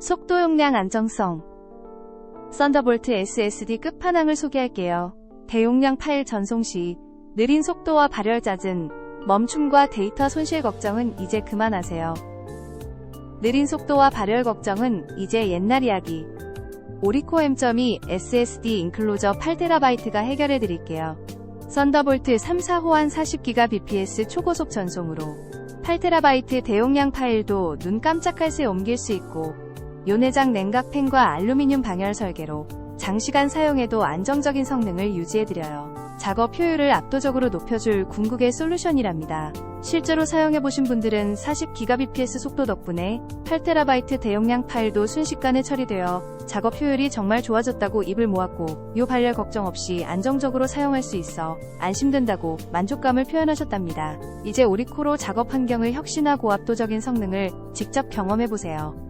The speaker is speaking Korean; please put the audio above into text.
속도 용량 안정성 썬더볼트 SSD 끝판왕을 소개할게요. 대용량 파일 전송 시 느린 속도와 발열 잦은 멈춤과 데이터 손실 걱정은 이제 그만하세요. 느린 속도와 발열 걱정은 이제 옛날 이야기. 오리코 M.2 SSD 인클로저 8TB가 해결해 드릴게요. 썬더볼트 3사 호환 40기가 bps 초고속 전송으로 8TB 대용량 파일도 눈 깜짝할 새 옮길 수 있고 요내장 냉각 팬과 알루미늄 방열 설계로 장시간 사용해도 안정적인 성능을 유지해드려요. 작업 효율을 압도적으로 높여줄 궁극의 솔루션이랍니다. 실제로 사용해보신 분들은 40GBps 속도 덕분에 8TB 대용량 파일도 순식간에 처리되어 작업 효율이 정말 좋아졌다고 입을 모았고 요 발열 걱정 없이 안정적으로 사용할 수 있어 안심된다고 만족감을 표현하셨답니다. 이제 오리코로 작업 환경을 혁신하고 압도적인 성능을 직접 경험해보세요.